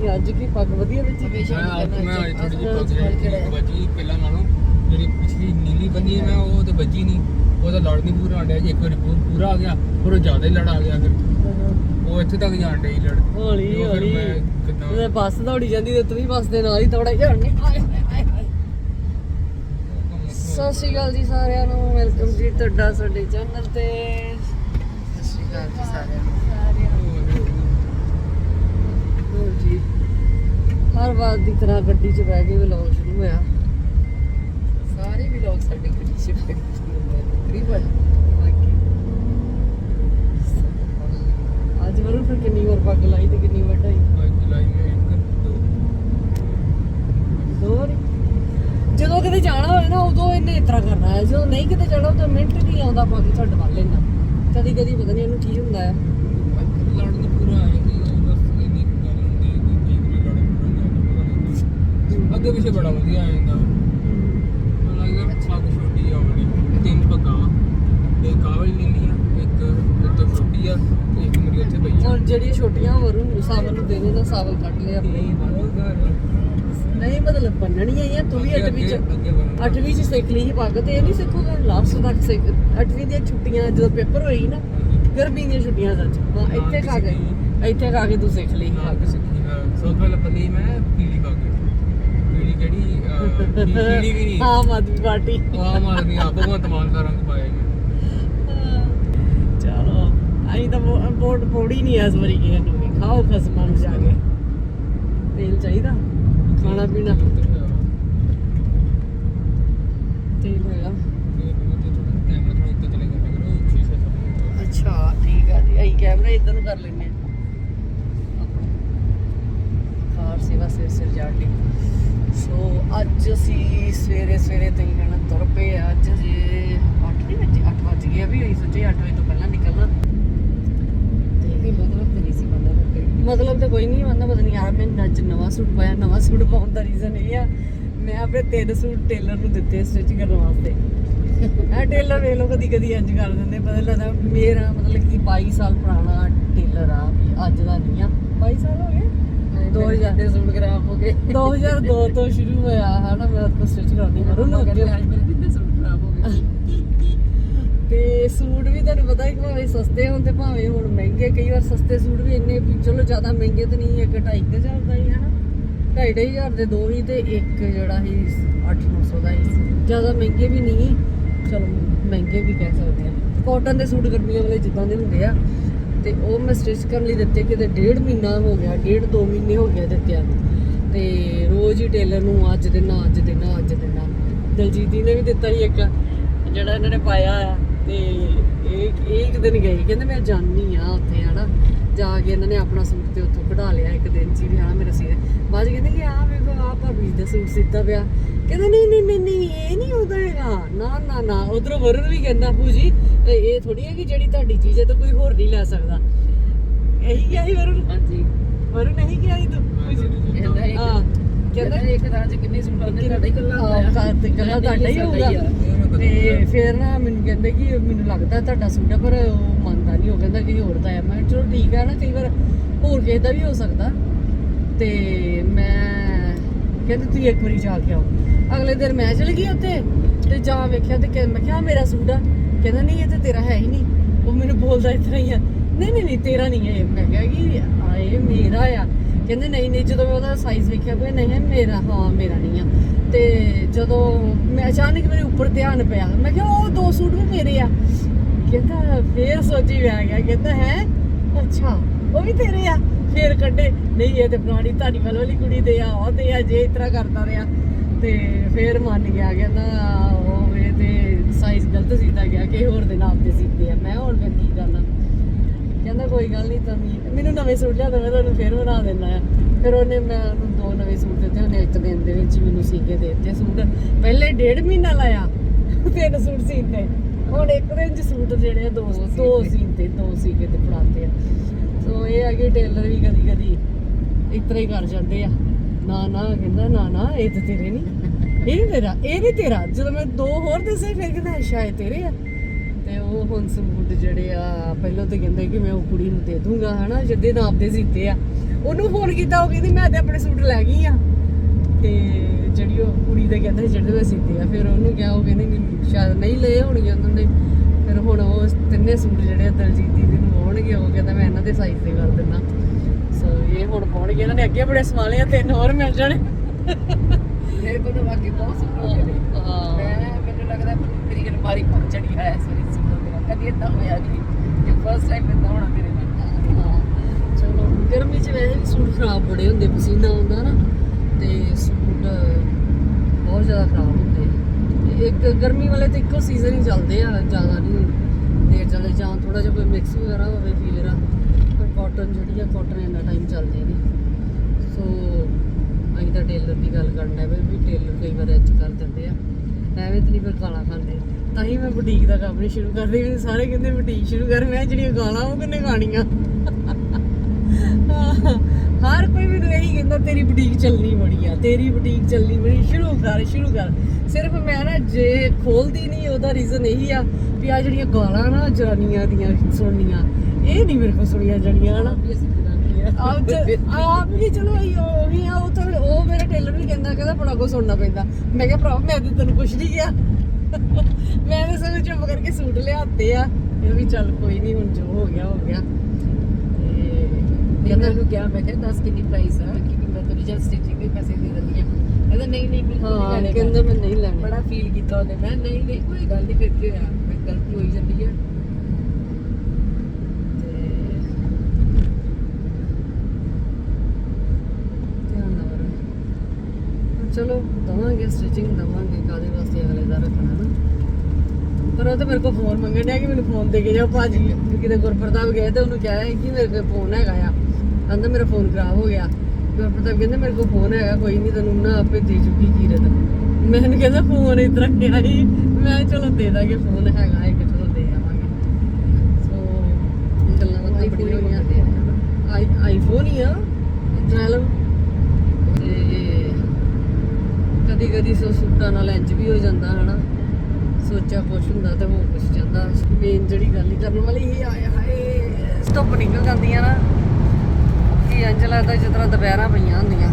ਇਹ ਅੱਜ ਕੀ ਪੱਗ ਵਧੀਆ ਵਿੱਚ ਮੈਂ ਅੱਜ ਮੈਂ ਅੱਜ ਥੋੜੀ ਜਿਹੀ ਪੱਗ ਜਿਹੜੀ ਵੱਜੀ ਪਹਿਲਾਂ ਨਾਲੋਂ ਜਿਹੜੀ ਪਿਛਲੀ ਨੀਲੀ ਬੰਨੀ ਹੈ ਮੈਂ ਉਹ ਤੇ ਵੱਜੀ ਨਹੀਂ। ਉਹਦਾ ਲੜ ਨਹੀਂ ਪੂਰਾ ਆਂਡਿਆ ਇੱਕ ਵਾਰੀ ਪੂਰਾ ਆ ਗਿਆ ਫਿਰ ਉਹ ਜ਼ਿਆਦਾ ਹੀ ਲੜ ਆ ਗਿਆ ਫਿਰ ਉਹ ਇੱਥੇ ਤੱਕ ਜਾਣ ਡਈ ਲੜ। ਹੌਲੀ ਤੇ ਉਹ ਹੌਲੀ। ਮੈਂ ਕਿੱਦਾਂ ਉਹਦੇ ਬੱਸ ਦੌੜੀ ਜਾਂਦੀ ਤੇ ਤੂੰ ਵੀ ਬੱਸ ਦੇ ਨਾਲ ਹੀ ਦੌੜਾ ਜਾਂਦੀ। ਸਤਿ ਸ਼੍ਰੀ ਅਕਾਲ ਜੀ ਸਾਰਿਆਂ ਨੂੰ ਵੈਲਕਮ ਜੀ ਤੁਹਾਡਾ ਸਾਡੇ ਚੈਨਲ ਤੇ। ਸਤਿ ਸ਼੍ਰੀ ਅਕਾਲ ਜੀ ਸਾਰਿਆਂ ਨੂੰ ਹੋਰ ਜੀ ਵਾਰ ਦੀ ਤਰ੍ਹਾਂ ਗੱਡੀ 'ਚ ਬਹਿ ਕੇ ਵਲੌਗ ਸ਼ੁਰੂ ਹੋਇਆ। ਸਾਰੇ ਵਲੌਗ ਸਾਡੇ ਗੱਡੀ ਚ ਪਏ ਤਕਰੀਬਨ ਅੱਜ ਵਰੁਣ ਫਿਰ ਕਿੰਨੀ ਵਾਰ ਪੱਗ ਲਾਈ ਤੇ ਕਿੰਨੀ ਵਢਾਈ ਅੱਜ ਜੁਲਾਈ ਮੈਂ ਇੱਕ ਦੋ। ਦੋ ਵਾਰੀ? ਜਦੋਂ ਕਿਤੇ ਜਾਣਾ ਹੋਵੇ ਨਾ ਉਦੋਂ ਇਹਨੇ ਇਸ ਤਰ੍ਹਾਂ ਕਰਨਾ ਹੈ। ਜਦੋਂ ਨਹੀਂ ਕਿਤੇ ਜਾਣਾ ਤਾਂ ਮਿੰਟ ਨਹੀਂ ਆਉਂਦਾ ਪੱਗ ਛੱਡ ਵੱਲ ਲੈਣਾ ਕਦੀ ਕਦੀ ਪਤਾ ਨਹੀਂ ਇਹਨੂੰ ਕੀ ਹੁੰਦਾ ਆ ਲੜ ਨਹੀਂ ਪੂਰਾ ਆ ਅੱਗੇ ਪਿੱਛੇ ਬੜਾ ਵਧੀਆ ਆ ਜਾਂਦਾ ਮੈਨੂੰ ਲੱਗਦਾ ਪੱਗ ਛੋਟੀ ਆ ਬੜੀ ਤਿੰਨ ਪੱਗਾਂ ਵਾ। ਇੱਕ ਆਹ ਵਾਲੀ ਲੈਣੀ ਆ ਇੱਕ ਇੱਕ ਤੋਂ ਛੋਟੀ ਆ ਤੇ ਇੱਕ ਮੇਰੀ ਉੱਥੇ ਪਈ ਆ। ਹੁਣ ਜਿਹੜੀਆਂ ਛੋਟੀਆਂ ਵਰੁਣ ਸਾਵਲ ਨੂੰ ਦੇਣੇ ਤਾਂ ਸਾਵਲ ਕੱਢ ਲਿਆ ਆਪਣੇ। ਨਹੀਂ ਮਤਲਬ ਬੰਨਣੀਆਂ ਹੀ ਆ ਤੂੰ ਵੀ 8ਵੀਂ ਚ 8ਵੀਂ ਚ ਸਿੱਖ ਲਈ ਸੀ ਪੱਗ ਤੇ ਇਹ ਨਹੀਂ ਸਿੱਖੂਗਾ ਲਾਸਟ ਤੱਕ ਸਿੱਖ 8ਵੀਂ ਦੀਆਂ ਛੁੱਟੀਆਂ ਜਦੋਂ ਪੇਪਰ ਹੋਈ ਨਾ ਗਰਮੀ ਦੀਆਂ ਛੁੱਟੀਆਂ ਸੱਚ। ਹਾਂ ਇੱਥੇ ਖਾ ਕੇ ਇੱਥੇ ਖਾ ਕੇ ਤੂੰ ਸਿੱਖ ਲਈ ਸੀ ਪੱਗ। ਸਭ ਤੋਂ ਪਹਿਲਾਂ ਬੰਦੀ ਮੈਂ ਪੀਲੀ ਪੱਗ। ਕਿਹੜੀ ਅਹ, ਵੀ ਨਹੀਂ ਆਮ ਆਦਮੀ ਪਾਰਟੀ। ਆਹ ਮਾਰਨੀ ਆ ਭਗਵੰਤ ਮਾਨ ਦਾ ਰੰਗ ਪਾਇਆ ਮੈਂ ਚਲੋ ਅਸੀਂ ਤਾਂ ਵੋ- ਵੋਟ ਪੋੜੀ ਨਹੀਂ ਇਸ ਵਾਰੀ ਕਿਸੇ ਨੂੰ ਵੀ। ਖਾਓ ਖਸਮਾਂ ਨੂੰ ਜਾ ਕੇ। ਤੇਲ ਚਾਹੀਦਾ? ਖਾਣਾ ਪੀਣਾ? ਤੇਲ ਅੱਛਾ ਠੀਕ ਆ ਜੀ। ਅਸੀਂ ਕੈਮਰਾ ਇੱਧਰ ਨੂੰ ਕਰ ਲੈਨੇ ਆ। ਕਾਰ ਸੇਵਾ ਸਿਰ ਸਿਰ ਜਾ ਸੋ ਅੱਜ ਅਸੀਂ ਸਵੇਰੇ ਸਵੇਰੇ ਤਈ ਕਹਿਣਾ ਤੁਰ ਪਏ ਅੱਜ ਜੇ 8 ਨਹੀਂ ਵਜੇ 8 ਵਜ ਗਏ ਵੀ, ਅਸੀਂ ਸੋਚੇ 8 ਵਜੇ ਤੋਂ ਪਹਿਲਾਂ ਨਿਕਲਣਾ। ਇਹ ਮਤਲਬ ਤੇ ਨਹੀਂ ਸੀ ਬੰਦਾ ਮਤਲਬ ਤੇ ਕੋਈ ਨਹੀਂ ਮੰਨਦਾ ਪਤਾ ਨਹੀਂ ਯਾਰ ਮੈਂ ਅੱਜ ਨਵਾਂ ਸੂਟ ਪਾਇਆ। ਨਵਾਂ ਸੂਟ ਪਾਉਣ ਦਾ ਰੀਜ਼ਨ ਇਹ ਆ, ਮੈਂ ਆਪਣੇ ਤਿੰਨ ਸੂਟ ਟੇਲਰ ਨੂੰ ਦਿੱਤੇ ਸਟਿਚ ਕਰਨ ਵਾਸਤੇ। ਇਹ ਟੇਲਰ ਵੇਖ ਲਓ, ਕਦੀ ਕਦੀ ਇੰਜ ਕਰ ਦਿੰਦੇ। ਪਤਾ ਲੱਗਦਾ ਮੇਰਾ ਮਤਲਬ ਕਿ 22 ਸਾਲ ਪੁਰਾਣਾ ਟੇਲਰ ਆ ਅੱਜ ਦਾ ਨਹੀਂ ਆ। 22 ਸਾਲ ਹੋ ਗਏ? 2000 ਦੇ ਸੂਟ ਖਰਾਬ ਹੋ ਗਏ? 2002 ਤੋਂ ਸ਼ੁਰੂ ਹੋਇਆ ਹਨਾ ਮੈਂ ਉਹ ਸਟਿਚ ਕਰਦੀ ਕਰੂੰ ਨਾ ਅੱਗੇ ਮੇਰੇ ਸੂਟ ਖਰਾਬ ਹੋ ਗਏ? ਤੇ ਸੂਟ ਵੀ ਤੁਹਾਨੂੰ ਪਤਾ ਹੈ ਕਿ ਭਾਵੇਂ ਸਸਤੇ ਤੇ ਭਾਵੇਂ ਹੁਣ ਮਹਿੰਗੇ ਕਈ ਵਾਰ ਸਸਤੇ ਸੂਟ ਵੀ ਇੰਨੇ ਵੀ ਚਲੋ ਜ਼ਿਆਦਾ ਮਹਿੰਗੇ ਤਾਂ ਨਹੀਂ ਇੱਕ 2500 ਦਾ ਹੀ ਹੈ ਨਾ 2500 ਦੇ ਦੋ ਹੀ ਤੇ ਇੱਕ ਜਿਹੜਾ ਸੀ 8-900 ਦਾ ਹੀ। ਜ਼ਿਆਦਾ ਮਹਿੰਗੇ ਵੀ ਨਹੀਂ ਚਲੋ ਮਹਿੰਗੇ ਵੀ ਕਹਿ ਸਕਦੇ ਆ। ਕਾਟਨ ਦੇ ਸੂਟ ਗਰਮੀਆਂ ਵਾਲੇ ਜਿੱਦਾਂ ਦੇ ਹੁੰਦੇ ਆ। ਤੇ ਉਹ ਮੈਂ ਸਟਿਚ ਕਰਨ ਲਈ ਦਿੱਤੇ ਕਿਤੇ ਡੇਢ ਮਹੀਨਾ ਹੋ ਗਿਆ, ਡੇਢ ਦੋ ਮਹੀਨੇ ਹੋ ਗਏ ਦਿੱਤਿਆਂ ਨੂੰ। ਤੇ ਰੋਜ਼ ਹੀ ਟੇਲਰ ਨੂੰ ਅੱਜ ਦੇਣਾ ਅੱਜ ਦੇਣਾ ਅੱਜ ਦੇਣਾ ਦਲਜੀਤ ਦੀ ਨੇ ਵੀ ਦਿੱਤਾ ਸੀ ਇੱਕ, ਜਿਹੜਾ ਇਹਨਾਂ ਨੇ ਪਾਇਆ ਆ। ਤੇ ਇਹ ਇਹ ਇੱਕ ਦਿਨ ਗਏ, ਕਹਿੰਦੇ ਮੈਂ ਜਾਣੀ ਆ ਉੱਥੇ, ਹਨਾ। ਜਾ ਕੇ ਇਹਨਾਂ ਨੇ ਆਪਣਾ ਸੂਟ ਤੇ ਉੱਥੋਂ ਕਢਾ ਲਿਆ ਇੱਕ ਦਿਨ ਚ ਹੀ ਵੀ ਹਾਂ ਮੇਰਾ ਸੀ ਬਾਅਦ ਕਹਿੰਦੇ ਕਿ ਆਹ ਵੇਖੋ ਦਾ ਸੂਟ ਸਿੱਤਾ ਪਿਆ। ਕਹਿੰਦੇ ਨਹੀਂ ਨਹੀਂ ਨਹੀਂ ਨਹੀਂ ਇਹ ਨਹੀਂ ਉਹਦਾ ਹੈਗਾ। ਨਾ ਨਾ ਨਾ ਉਧਰੋਂ ਵਰੁਣ ਵੀ ਕਹਿੰਦਾ ਪੂਜੀ ਇਹ ਥੋੜੀ ਹੈ ਕਿ ਜਿਹੜੀ ਤੁਹਾਡੀ ਚੀਜ਼ ਹੈ ਤਾਂ ਕੋਈ ਹੋਰ ਨਹੀਂ ਲੈ ਸਕਦਾ। ਇਹੀ ਕਿਹਾ ਸੀ ਵਰੁਣ? ਹਾਂਜੀ। ਵਰੁਣ ਇਹੀ ਕਿਹਾ ਸੀ ਤੂੰ ਪੂਜੀ ਕਹਿੰਦਾ ਇੱਕ ਹਾਂ ਕਹਿੰਦਾ ਕਹਿੰਦਾ ਇੱਕ ਰਾਜ ਕਿੰਨੇ ਸੂਟ ਆਉਂਦੇ ਤੁਹਾਡਾ ਹੀ ਕੱਲਾ ਹਾਂ, ਘਰ ਤੇ ਇਕੱਲਾ ਤੁਹਾਡਾ ਹੀ ਹੋਊਗਾ। ਤੇ ਫਿਰ ਨਾ ਮੈਨੂੰ ਕਹਿੰਦੇ ਕਿ ਮੈਨੂੰ ਲੱਗਦਾ ਤੁਹਾਡਾ ਸੂਟ ਹੈ ਪਰ ਉਹ ਮੰਨਦਾ ਨਹੀਂ ਉਹ ਕਹਿੰਦਾ ਕਿ ਹੋਰ ਦਾ ਹੈ। ਮੈਂ ਚਲੋ ਠੀਕ ਹੈ ਨਾ ਕਈ ਵਾਰ ਹੋਰ ਕਿਸੇ ਦਾ ਵੀ ਹੋ ਸਕਦਾ। ਤੇ ਕਹਿੰਦੇ ਤੁਸੀਂ ਇੱਕ ਵਾਰੀ ਜਾ ਕੇ ਆਓ। ਅਗਲੇ ਦਿਨ ਮੈਂ ਚਲ ਗਈ ਉੱਥੇ ਤੇ ਜਾ ਵੇਖਿਆ ਤੇ ਕਹਿ- ਮੈਂ ਕਿਹਾ ਆਹ ਮੇਰਾ ਸੂਟ ਆ। ਕਹਿੰਦਾ, ਨਹੀਂ, ਇਹ ਤੇ ਤੇਰਾ ਹੈ ਹੀ ਨਹੀਂ। ਉਹ ਮੈਨੂੰ ਬੋਲਦਾ ਇਸ ਤਰ੍ਹਾਂ ਹੀ ਆ। ਨਹੀਂ ਨਹੀਂ ਨਹੀਂ, ਤੇਰਾ ਨਹੀਂ ਹੈ ਮੈਂ ਕਿਹਾ, ਕਿ ਆ? ਮੇਰਾ ਆ। ਕਹਿੰਦੇ, ਨਹੀਂ ਨਹੀਂ, ਜਦੋਂ ਮੈਂ ਉਹਦਾ ਸਾਈਜ਼ ਵੇਖਿਆ ਕੋਈ ਨਹੀਂ ਹੈ ਮੇਰਾ, ਹਾਂ, ਮੇਰਾ ਨਹੀਂ ਆ। ਤੇ ਜਦੋਂ ਮੈਂ ਅਚਾਨਕ ਮੇਰੇ ਉੱਪਰ ਧਿਆਨ ਪਿਆ, ਮੈਂ ਕਿਹਾ, ਉਹ ਦੋ ਸੂਟ ਵੀ ਮੇਰੇ ਆ। ਕਹਿੰਦਾ, ਫੇਰ ਸੋਚੀ ਮੈਂ ਗਿਆ। ਕਹਿੰਦਾ, ਹੈ? ਅੱਛਾ, ਉਹ ਵੀ ਤੇਰੇ ਆ? ਫੇਰ ਕੱਢੇ। ਨਹੀਂ, ਇਹ ਤੇ ਪੁਰਾਣੀ ਧਾਰੀਵਾਲ ਵਾਲੀ ਕੁੜੀ ਦੇ ਆ, ਉਹ ਤੇ ਆ, ਜੇ ਇਸ ਕਰਦਾ ਰਿਹਾ, ਤੇ ਫੇਰ ਮੰਨ ਗਿਆ ਕਹਿੰਦਾ ਉਹ ਇਹ ਤੇ ਸਾਈਜ਼ ਗਲਤ ਸੀਤਾ ਗਿਆ ਕਿ ਹੋਰ ਦੇ ਨਾਮ ਤੇ ਸੀਤੇ ਆ। ਮੈਂ ਹੁਣ ਫਿਰ ਕੀ ਕਰਨਾ? ਕਹਿੰਦਾ, ਕੋਈ ਗੱਲ ਨਹੀਂ, ਤਾਂ ਮੈਨੂੰ ਨਵੇਂ ਸੂਟ ਲਿਆ ਮੈਂ ਤੁਹਾਨੂੰ ਫੇਰ ਬਣਾ ਦੇਣਾ ਆ। ਫਿਰ ਉਹਨੇ ਮੈਂ ਉਹਨੂੰ ਦੋ ਨਵੇਂ ਸੂਟ ਦਿੱਤੇ, ਉਹਨੇ ਇੱਕ ਦਿਨ ਦੇ ਵਿੱਚ ਮੈਨੂੰ ਸੀ ਕੇ ਦੇ ਦਿੱਤੇ ਸੂਟ। ਪਹਿਲੇ ਡੇਢ ਮਹੀਨਾ ਲਾਇਆ, ਤਿੰਨ ਸੂਟ ਸੀਤੇ। ਹੁਣ ਇੱਕ ਦਿਨ ਚ ਸੂਟ ਜਿਹੜੇ ਆ, ਦੋ ਦੋ ਸੀਤੇ, ਦੋ ਸੀ ਤੇ ਫੜਾਤੇ ਆ। ਸੋ ਟੇਲਰ ਵੀ ਕਦੀ ਕਦੀ ਇਸ ਤਰ੍ਹਾਂ ਹੀ ਕਰ ਜਾਂਦੇ ਆ। ਨਾ ਨਾ ਕਹਿੰਦਾ, ਨਾ ਨਾ, ਇਹ ਤੇ ਤੇਰੇ ਨਹੀਂ ਇਹ ਵੀ ਤੇਰਾ, ਇਹ ਵੀ ਤੇਰਾ। ਜਦੋਂ ਮੈਂ ਦੋ ਹੋਰ ਦੱਸੇ, ਫਿਰ ਕਹਿੰਦਾ ਅੱਛਾ ਤੇਰੇ ਆ। ਤੇ ਉਹ ਹੁਣ ਸੂਟ ਜਿਹੜੇ ਆ, ਪਹਿਲਾਂ ਤਾਂ ਕਹਿੰਦੇ ਕਿ ਮੈਂ ਉਹ ਕੁੜੀ ਨੂੰ ਦੇ ਦੂੰਗਾ, ਹਨਾ, ਜਿੱਦੇ ਨਾਪ ਦੇ ਸੀਤੇ ਆ। ਉਹਨੂੰ ਫੋਨ ਕੀਤਾ, ਉਹ ਕਹਿੰਦੀ, ਮੈਂ ਤੇ ਆਪਣੇ ਸੂਟ ਲੈ ਗਈ ਆ। ਤੇ ਜਿਹੜੀ ਉਹ ਕੁੜੀ ਦੇ ਕਹਿੰਦੇ ਜਿਹੜੇ ਮੈਂ ਸੀਤੇ ਆ, ਫਿਰ ਉਹਨੂੰ ਕਿਹਾ, ਉਹ ਕਹਿੰਦੀ ਸ਼ਾਇਦ ਨਹੀਂ ਲਏ ਹੋਣਗੇ ਉਹਨਾਂ ਨੇ ਫਿਰ ਹੁਣ ਉਹ ਤਿੰਨੇ ਸੂਟ ਜਿਹੜੇ ਆ ਦਲਜੀਤ ਦੀ ਨੂੰ ਆਉਣਗੇ ਉਹ ਕਹਿੰਦਾ ਮੈਂ ਇਹਨਾਂ ਦੇ ਸਾਈਜ਼ ਤੇ ਕਰ ਦਿੰਦਾ। ਸੋ ਇਹ ਹੁਣ ਪਾਉਣਗੇ ਇਹਨਾਂ ਨੇ ਅੱਗੇ ਬੜੇ ਸਵਾਲੇ ਆ ਤਿੰਨ ਹੋਰ ਮਿਲ ਜਾਣੇ। ਮੇਰੇ ਕੋਲ ਤਾਂ ਵਾਕਈ ਬਹੁਤ ਸੂਟ ਹੋ ਗਏ ਨੇ। ਹਾਂ। ਮੈਂ ਮੈਨੂੰ ਲੱਗਦਾ ਮੇਰੀ ਅਲਮਾਰੀ ਪਹੁੰਚਣੀ ਹੈ ਇਸ ਵਾਰੀ ਦੇ ਨਾਲ। ਕਦੀ ਇਦਾਂ ਹੋਇਆ ਨਹੀਂ ਇਹ ਫਸਟ ਟਾਈਮ ਇਦਾਂ ਹੋਣਾ ਮੇਰੇ ਨਾਲ। ਹਾਂ, ਚਲੋ ਗਰਮੀ ਚ ਵੈਸੇ ਵੀ ਸੂਟ ਖਰਾਬ ਬੜੇ ਹੁੰਦੇ ਪਸੀਨਾ ਆਉਂਦਾ ਨਾ ਤੇ ਸੂਟ ਬਹੁਤ ਜ਼ਿਆਦਾ ਖਰਾਬ ਹੁੰਦੇ। ਤੇ ਇੱਕ ਗਰਮੀ ਵਾਲੇ ਤੇ ਇੱਕੋ ਸੀਜ਼ਨ ਹੀ ਚੱਲਦੇ ਆ ਜ਼ਿਆਦਾ ਨਹੀਂ ਦੇਰ ਚੱਲਦੇ ਜਾਂ ਥੋੜਾ ਜਿਹਾ ਕੋਈ ਮਿਕਸ ਵਗੈਰਾ ਹੋਵੇ ਫੇਰ ਪਰ ਕਾਟਨ ਜਿਹੜੀ ਆ ਕਾਟਨ ਇੰਨਾ ਟਾਈਮ ਚੱਲਦੇ ਨਹੀਂ। ਸੋ ਅਸੀਂ ਤਾਂ ਟੇਲਰ ਦੀ ਗੱਲ ਕਰਨ ਡਏ ਵੀ ਟੇਲਰ ਕਈ ਵਾਰ ਇੰਜ ਕਰ ਦਿੰਦੇ ਆ। ਐਵੇਂ ਤਾਂ ਨਹੀਂ ਫਿਰ ਗਾਲਾਂ ਖਾਂਦੇ। ਤਾਂ ਹੀ ਮੈਂ ਬੁਟੀਕ ਦਾ ਕੰਮ ਨਹੀਂ ਸ਼ੁਰੂ ਕਰਦੀ, ਮੈਨੂੰ ਸਾਰੇ ਕਹਿੰਦੇ ਬੁਟੀਕ ਸ਼ੁਰੂ ਕਰ, ਮੈਂ ਜਿਹੜੀਆਂ ਗਾਲਾਂ ਉਹ ਕਿੰਨੇ ਖਾਣੀਆਂ? ਹਰ ਕੋਈ ਮੈਨੂੰ ਇਹੀ ਕਹਿੰਦਾ, ਤੇਰੀ ਬੁਟੀਕ ਚੱਲਣੀ ਬੜੀ ਆ, ਤੇਰੀ ਬੁਟੀਕ ਚੱਲਣੀ ਬੜੀ, ਸ਼ੁਰੂ ਕਰ ਸ਼ੁਰੂ ਕਰ। ਸਿਰਫ ਮੈਂ ਨਾ ਜੇ ਖੋਲਦੀ ਨਹੀਂ, ਉਹਦਾ ਰੀਜ਼ਨ ਇਹੀ ਆ ਵੀ ਆ ਜਿਹੜੀਆਂ ਗਾਲਾਂ ਨਾ ਜਨਾਨੀਆਂ ਦੀਆਂ ਸੁਣਨੀਆਂ ਇਹ ਨਹੀਂ ਮੇਰੇ ਕੋਲ ਸੁਣੀਆਂ ਜਾਣੀਆਂ ਹਨਾ। ਆਪ ਵੀ ਚਲੋ ਇਹ ਉਹੀ ਆ ਉਹ ਤਾਂ ਉਹ ਮੇਰਾ ਟੇਲਰ ਵੀ ਕਹਿੰਦਾ ਕਹਿੰਦਾ ਬੜਾ ਕੁਝ ਸੁਣਨਾ ਪੈਂਦਾ। ਮੈਂ ਕਿਹਾ ਭਰਾ ਮੈਂ ਤਾਂ ਤੈਨੂੰ ਕੁਝ ਨਹੀਂ ਕਿਹਾ। ਮੈਂ ਤਾਂ ਸਭ ਚੁੱਪ ਕਰਕੇ ਸੂਟ ਲਿਆਤੇ ਆ। ਇਹ ਵੀ ਚੱਲ ਕੋਈ ਨਹੀਂ ਹੁਣ ਜੋ ਹੋ ਗਿਆ ਹੋ ਗਿਆ। ਤੇ ਕਹਿੰਦਾ ਉਹਨੂੰ ਕਿਹਾ ਮੈਂ ਕਿਹਾ ਦੱਸ ਕਿੰਨੀ ਪ੍ਰਾਈਸ ਆ? ਕਿ ਮੈਂ ਤੈਨੂੰ ਜਦ ਸਟਿਚਿੰਗ ਦੇ ਪੈਸੇ ਦੇ ਦਿੰਦੀ ਆ। ਕਹਿੰਦਾ ਨਹੀਂ ਨਹੀਂ ਬਿਲਕੁਲ ਨਹੀਂ ਹਾਂ ਲੈਣੇ ਕਹਿੰਦਾ ਮੈਂ ਨਹੀਂ ਲੈਣੇ। ਬੜਾ ਫੀਲ ਕੀਤਾ ਉਹਨੇ। ਮੈਂ ਨਹੀਂ ਨਹੀਂ ਕੋਈ ਗੱਲ ਨਹੀਂ ਫਿਰ ਕੀ ਹੋਇਆ ਮੈਂ ਗਲਤੀ ਹੋਈ ਜਾਂਦੀ ਕਰੋ। ਚਲੋ ਦਵਾਂਗੇ ਸਟਿਚਿੰਗ ਦਵਾਂਗੇ ਕਾਦੇ ਵਾਸਤੇ ਅਗਲੇ ਦਾ ਰੱਖਣਾ ਨਾ। ਪਰ ਉਹ ਤਾਂ ਮੇਰੇ ਕੋਲ ਫੋਨ ਮੰਗਣ ਡਿਆ ਕਿ ਮੈਨੂੰ ਫੋਨ ਦੇ ਕੇ ਜਾਓ ਭਾਜੀ। ਕਿਤੇ ਗੁਰਪ੍ਰਤਾਪ ਗਏ ਤੇ ਉਹਨੂੰ ਕਿਹਾ ਕਿ ਮੇਰੇ ਕੋਲ ਫੋਨ ਹੈਗਾ ਆ। ਕਹਿੰਦਾ ਮੇਰਾ ਫੋਨ ਖਰਾਬ ਹੋ ਗਿਆ। ਗੁਰਪ੍ਰਤਾਪ ਕਹਿੰਦਾ ਮੇਰੇ ਕੋਲ ਫੋਨ ਹੈਗਾ ਕੋਈ ਨਹੀਂ ਤੈਨੂੰ ਨਾ ਆਪੇ ਦੇ ਜੂਗੀ ਕੀਰਤ ਮੈਨੂੰ ਕਹਿੰਦਾ ਫੋਨ ਇਸ ਤਰ੍ਹਾਂ ਕਿਹਾ ਸੀ ਮੈਂ ਚਲੋ ਦੇ ਦਾਂਗੇ ਫੋਨ ਹੈਗਾ ਇੱਕ ਚਲੋ ਦੇ ਆਵਾਂਗੇ। ਸੋ ਗੱਲਾਂ ਬਾਤਾਂ ਹੀ ਬੜੀਆਂ ਹੋਈਆਂ। ਆਈ ਆਈਫੋਨ ਹੀ ਆ ਟ੍ਰੈਲਮ ਤੇ ਕਦੀ ਕਦੀ ਸੋ ਸੂਟਾਂ ਨਾਲ ਇੰਜ ਵੀ ਹੋ ਜਾਂਦਾ ਹਨਾ। ਸੋਚਿਆ ਕੁਛ ਹੁੰਦਾ ਤੇ ਹੋ ਕੁਛ ਜਾਂਦਾ। ਮੇਨ ਜਿਹੜੀ ਗੱਲ ਹੀ ਕਰਨ ਵਾਲੀ ਇਹ ਆਏ ਹਾਏ ਸਟੋਪ ਨਿਕਲ ਜਾਂਦੀਆਂ ਨਾ। ਕਿ ਇੰਜ ਲੱਗਦਾ ਜਿਸ ਤਰ੍ਹਾਂ ਦੁਪਹਿਰਾਂ ਪਈਆਂ ਹੁੰਦੀਆਂ।